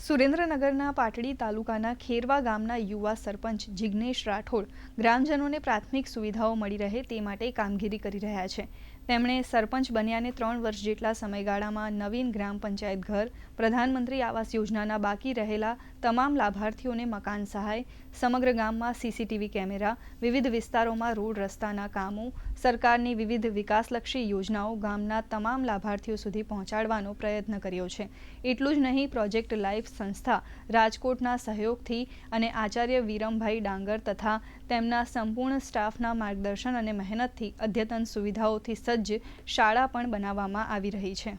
સુરેન્દ્રનગરના પાટડી તાલુકાના ખેરવા ગામના યુવા સરપંચ જિગ્નેશ રાઠોડ ગ્રામજનોને પ્રાથમિક સુવિધાઓ મળી રહે તે માટે કામગીરી કરી રહ્યા છે. તેમણે સરપંચ બન્યાને ત્રણ વર્ષ જેટલા સમયગાળામાં નવીન ગ્રામ પંચાયત ઘર, પ્રધાનમંત્રી આવાસ યોજનાના બાકી રહેલા તમામ લાભાર્થીઓને મકાન સહાય, સમગ્ર ગામમાં સીસીટીવી કેમેરા, વિવિધ વિસ્તારોમાં રોડ રસ્તાના કામો, સરકારની વિવિધ વિકાસલક્ષી યોજનાઓ ગામના તમામ લાભાર્થીઓ સુધી પહોંચાડવાનો પ્રયત્ન કર્યો છે. એટલું જ નહીં, પ્રોજેક્ટ લાઈફ સંસ્થા રાજકોટના સહયોગથી અને આચાર્ય વિરમભાઈ ડાંગર તથા તેમના સંપૂર્ણ સ્ટાફના માર્ગદર્શન અને મહેનતથી અદ્યતન સુવિધાઓથી સજ્જ શાળા પણ બનાવવામાં આવી રહી છે.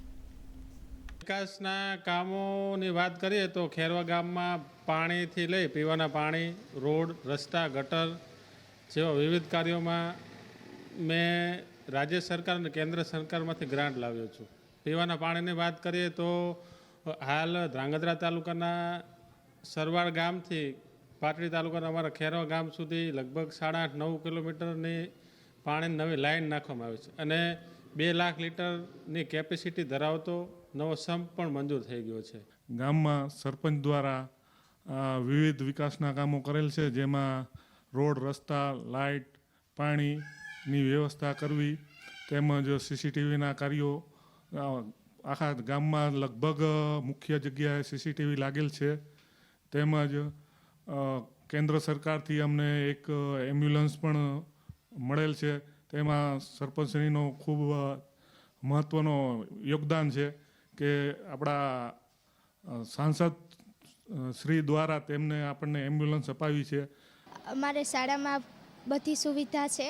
વિકાસના કામોની વાત કરીએ તો ખેરવા ગામમાં પાણીથી લઈ પીવાના પાણી, રોડ, રસ્તા, ગટર જેવા વિવિધ કાર્યોમાં મેં રાજ્ય સરકાર અને કેન્દ્ર સરકારમાંથી ગ્રાન્ટ લાવ્યો છું. પીવાના પાણીની વાત કરીએ તો હાલ ધ્રાંગધ્રા તાલુકાના સરવાળ ગામથી પાટડી તાલુકાના અમારા ખેરવા ગામ સુધી લગભગ સાડા આઠ, નવ કિલોમીટરની પાણી નવી લાઈન નાખવામાં આવી છે અને બે લાખ લીટરની કેપેસિટી ધરાવતો નવો સંપ પણ મંજૂર થઈ ગયો છે. ગામમાં સરપંચ દ્વારા વિવિધ વિકાસના કામો કરેલ છે, જેમાં રોડ, રસ્તા લાઇટ પાણીની વ્યવસ્થા કરવી, તેમજ સીસીટીવીના કાર્યો આખા ગામમાં લગભગ મુખ્ય જગ્યાએ સીસીટીવી લાગેલ છે. તેમજ કેન્દ્ર સરકારથી અમને એક એમ્બ્યુલન્સ પણ મળેલ છે. તેમાં સરપંચશ્રીનો ખૂબ મહત્ત્વનો યોગદાન છે કે આપણા સાંસદ શ્રી દ્વારા તેમને આપણને એમ્બ્યુલન્સ અપાવી છે. અમારે શાળામાં બધી સુવિધા છે.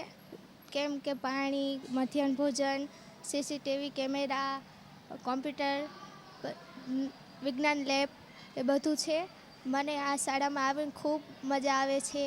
કેમ કે પાણી, મધ્યાહન ભોજન સીસીટીવી કેમેરા કોમ્પ્યુટર વિજ્ઞાન લેબ એ બધું છે. મને આ શાળામાં આવીને ખૂબ મજા આવે છે.